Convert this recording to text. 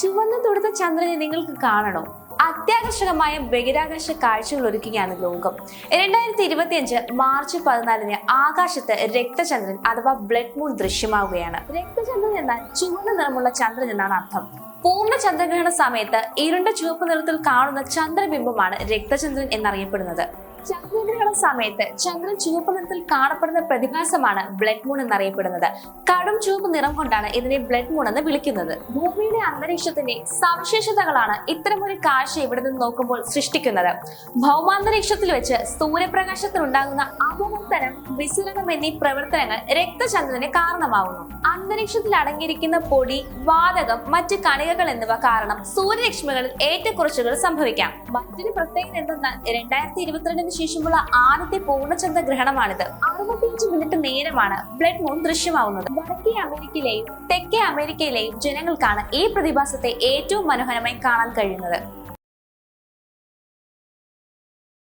ചുവന്ന തൊടുത്ത ചന്ദ്രനെ നിങ്ങൾക്ക് കാണണോ? അത്യാകർഷകമായ ബഹിരാകാശ കാഴ്ചകൾ ഒരുക്കുകയാണ് ലോകം. രണ്ടായിരത്തി ഇരുപത്തി അഞ്ച് മാർച്ച് പതിനാലിന് ആകാശത്ത് രക്തചന്ദ്രൻ അഥവാ ബ്ലഡ് മൂൺ ദൃശ്യമാവുകയാണ്. രക്തചന്ദ്രൻ എന്നാൽ ചുവന്ന നിറമുള്ള ചന്ദ്രൻ എന്നാണ് അർത്ഥം. പൂർണ ചന്ദ്രഗ്രഹണ സമയത്ത് ഇരുണ്ട ചുവപ്പ് നിറത്തിൽ കാണുന്ന ചന്ദ്രബിംബമാണ് രക്തചന്ദ്രൻ എന്നറിയപ്പെടുന്നത്. ചന്ദ്രഗ്രഹണ സമയത്ത് ചന്ദ്രൻ ചുവപ്പ് നിറത്തിൽ കാണപ്പെടുന്ന പ്രതിഭാസമാണ് ബ്ലഡ് മൂൺ എന്നറിയപ്പെടുന്നത്. കടും ചുവപ്പ് നിറം കൊണ്ടാണ് ഇതിനെ ബ്ലഡ് മൂൺ എന്ന് വിളിക്കുന്നത്. ഭൂമിയുടെ അന്തരീക്ഷത്തിന്റെ സവിശേഷതകളാണ് ഇത്തരമൊരു കാഴ്ച ഇവിടെ നിന്ന് നോക്കുമ്പോൾ സൃഷ്ടിക്കുന്നത്. ഭൗമാന്തരീക്ഷത്തിൽ വെച്ച് സൂര്യപ്രകാശത്തിനുണ്ടാകുന്ന അപവർത്തനം വിസരണം എന്നീ പ്രവർത്തനങ്ങൾ രക്തചന്ദ്രന് കാരണമാവുന്നു. അന്തരീക്ഷത്തിൽ അടങ്ങിയിരിക്കുന്ന പൊടി വാതകം മറ്റ് കണികകൾ എന്നിവ കാരണം സൂര്യരശ്മികളിൽ ഏറ്റക്കുറച്ചുകൾ സംഭവിക്കാം. മറ്റൊരു പ്രത്യേകത എന്തെന്നാൽ രണ്ടായിരത്തി ഇരുപത്തിരണ്ടിന് ശേഷമുള്ള ആദ്യത്തെ പൂർണചന്ദ്ര ഗ്രഹണമാണിത്. അറുപത്തിയഞ്ച് മിനിറ്റ് നേരമാണ് ബ്ലഡ് മൂൺ ദൃശ്യമാവുന്നത്. വടക്കേ അമേരിക്കയിലെയും തെക്കേ അമേരിക്കയിലെയും ജനങ്ങൾക്കാണ് ഈ പ്രതിഭാസത്തെ ഏറ്റവും മനോഹരമായി കാണാൻ കഴിയുന്നത്.